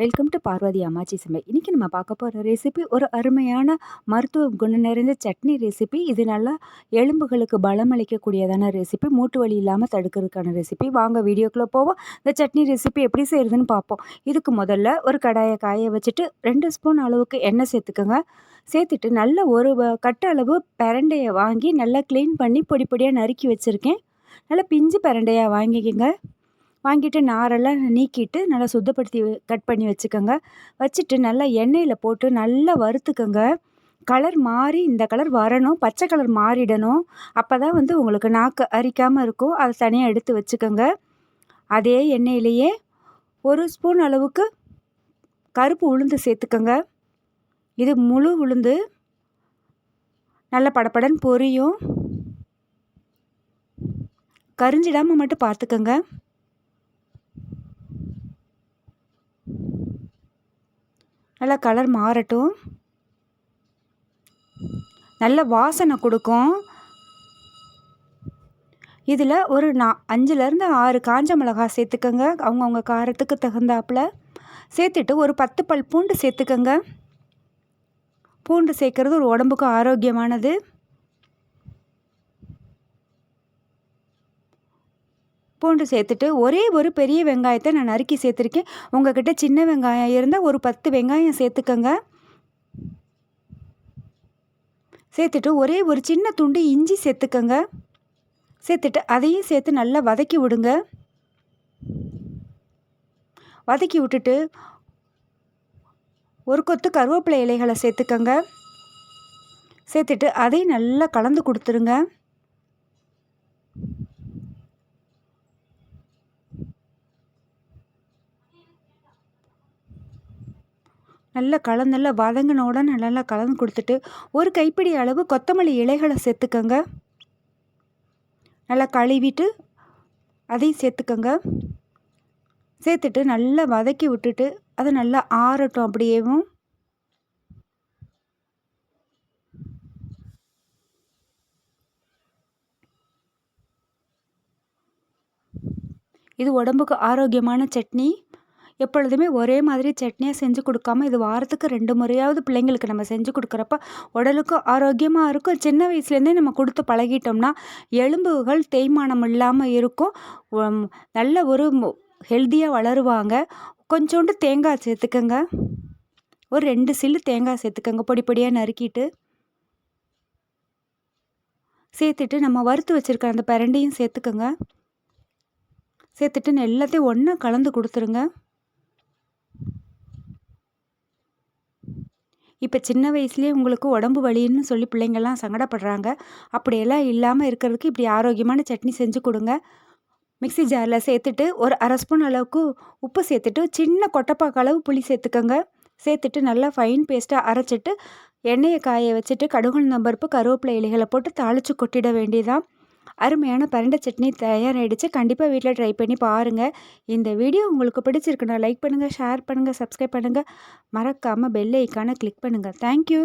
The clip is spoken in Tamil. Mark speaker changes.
Speaker 1: வெல்கம் டு பார்வதி அம்மாச்சி சமை இன்றைக்கி நம்ம பார்க்க போகிற ரெசிபி ஒரு அருமையான மருத்துவ குணம் நிறைந்த சட்னி ரெசிபி இது நல்லா எலும்புகளுக்கு பலம் அளிக்கக்கூடியதான ரெசிபி மூட்டு வலி இல்லாமல் தடுக்கிறதுக்கான ரெசிபி வாங்க வீடியோக்குள்ளே போவோம். இந்த சட்னி ரெசிபி எப்படி செய்கிறதுன்னு பார்ப்போம். இதுக்கு முதல்ல ஒரு கடாயை காய வச்சுட்டு ரெண்டு ஸ்பூன் அளவுக்கு எண்ணெய் சேர்த்துக்கோங்க. சேர்த்துட்டு நல்ல ஒரு கட்ட அளவு பிரண்டையை வாங்கி நல்லா க்ளீன் பண்ணி பொடி பொடியாக நறுக்கி வச்சுருக்கேன். நல்லா பிஞ்சு பிரண்டையாக வாங்கிக்கோங்க. வாங்கிட்டு நாரெல்லாம் நீக்கிட்டு நல்லா சுத்தப்படுத்தி கட் பண்ணி வச்சுக்கோங்க. வச்சுட்டு நல்லா எண்ணெயில் போட்டு நல்லா வறுத்துக்கோங்க. கலர் மாறி இந்த கலர் வரணும். பச்சை கலர் மாறிடணும். அப்போ தான் வந்து உங்களுக்கு நாக்கு அரிக்காமல் இருக்கும். அதை தனியாக எடுத்து வச்சுக்கோங்க. அதே எண்ணெயிலேயே ஒரு ஸ்பூன் அளவுக்கு கருப்பு உளுந்து சேர்த்துக்கோங்க. இது முழு உளுந்து. நல்ல படப்படன் பொரியும். கரிஞ்சிடாமல் மட்டும் பார்த்துக்கோங்க. நல்லா கலர் மாறட்டும். நல்ல வாசனை கொடுக்கும். இதில் ஒரு நா அஞ்சுலேருந்து ஆறு காஞ்ச மிளகாய் சேர்த்துக்கோங்க. அவங்கவுங்க காரத்துக்கு தகுந்தாப்பில். சேர்த்துட்டு ஒரு பத்து பல் பூண்டு சேர்த்துக்கோங்க. பூண்டு சேர்க்குறது ஒரு உடம்புக்கு ஆரோக்கியமானது. பூண்டு சேர்த்துட்டு ஒரே ஒரு பெரிய வெங்காயத்தை நான் நறுக்கி சேர்த்துருக்கேன். உங்ககிட்ட சின்ன வெங்காயம் இருந்தால் ஒரு பத்து வெங்காயம் சேர்த்துக்கோங்க. சேர்த்துட்டு ஒரே ஒரு சின்ன துண்டு இஞ்சி சேர்த்துக்கோங்க. சேர்த்துட்டு அதையும் சேர்த்து நல்லா வதக்கி விடுங்க. வதக்கி விட்டுட்டு ஒரு கொத்து கருவேப்பிலை இலைகளை சேர்த்துக்கோங்க. சேர்த்துட்டு அதையும் நல்லா கலந்து கொடுத்துருங்க. நல்லா கலந்து நல்லா வதங்கின உடனே நல்லா கலந்து கொடுத்துட்டு ஒரு கைப்பிடி அளவு கொத்தமல்லி இலைகளை சேர்த்துக்கோங்க. நல்லா கழுவிட்டு அதையும் சேர்த்துக்கோங்க. சேர்த்துட்டு நல்லா வதக்கி விட்டுட்டு அதை நல்லா ஆறட்டும் அப்படியேவும். இது உடம்புக்கு ஆரோக்கியமான சட்னி. எப்பொழுதுமே ஒரே மாதிரி சட்னியாக செஞ்சு கொடுக்காம இது வாரத்துக்கு ரெண்டு முறையாவது பிள்ளைங்களுக்கு நம்ம செஞ்சு கொடுக்குறப்ப உடலுக்கும் ஆரோக்கியமாக இருக்கும். சின்ன வயசுலேருந்தே நம்ம கொடுத்து பழகிட்டோம்னா எலும்புகள் தேய்மானம் இல்லாமல் இருக்கும். நல்ல ஒரு ஹெல்த்தியாக வளருவாங்க. கொஞ்சோண்டு தேங்காய் சேர்த்துக்கோங்க. ஒரு ரெண்டு சில்லு தேங்காய் சேர்த்துக்கோங்க. பொடி பொடியாக நறுக்கிட்டு. சேர்த்துட்டு நம்ம வறுத்து வச்சுருக்க அந்த பிரண்டையும் சேர்த்துக்கோங்க. சேர்த்துட்டு எல்லாத்தையும் ஒன்றா கலந்து கொடுத்துருங்க. இப்போ சின்ன வயசுலேயே உங்களுக்கு உடம்பு வலின்னு சொல்லி பிள்ளைங்கள்லாம் சங்கடப்படுறாங்க. அப்படியெல்லாம் இல்லாமல் இருக்கிறதுக்கு இப்படி ஆரோக்கியமான சட்னி செஞ்சு கொடுங்க. மிக்சி ஜாரில் சேர்த்துட்டு ஒரு அரை ஸ்பூன் அளவுக்கு உப்பு சேர்த்துட்டு சின்ன கொட்டைப்பாக்கு அளவு புளி சேர்த்துக்கோங்க. சேர்த்துட்டு நல்லா ஃபைன் பேஸ்ட்டாக அரைச்சிட்டு எண்ணெயை காய வச்சுட்டு கடுகு நம்பருப்பு கருவேப்பிலை இலைகளை போட்டு தாளித்து கொட்டிட வேண்டியதான் அருமையான பரண்டை சட்னி தயாராகிடுச்சு கண்டிப்பாக வீட்டில் ட்ரை பண்ணி பாருங்கள் இந்த வீடியோ உங்களுக்கு பிடிச்சிருக்குன்னா லைக் பண்ணுங்கள் ஷேர் பண்ணுங்கள் சப்ஸ்கிரைப் பண்ணுங்கள் மறக்காமல் பெல் ஐக்கானை கிளிக் பண்ணுங்கள் தேங்க்யூ